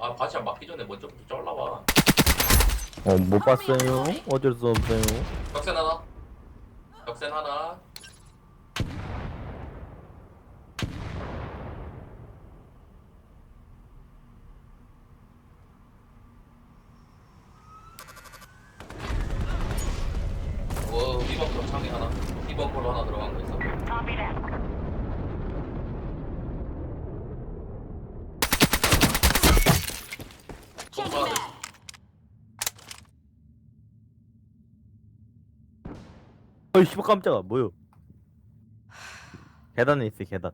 아 바시야 막기 전에 먼저 잘라봐 어, 못 봤어요. 어쩔 수 없어요. 벽센 하나 벽센 하나 오 비범 창이 하나 비범으로 하나 들어간 거 있어 Copy that. 어이, 씨발 깜짝아. 뭐요? 계단에 있어, 계단.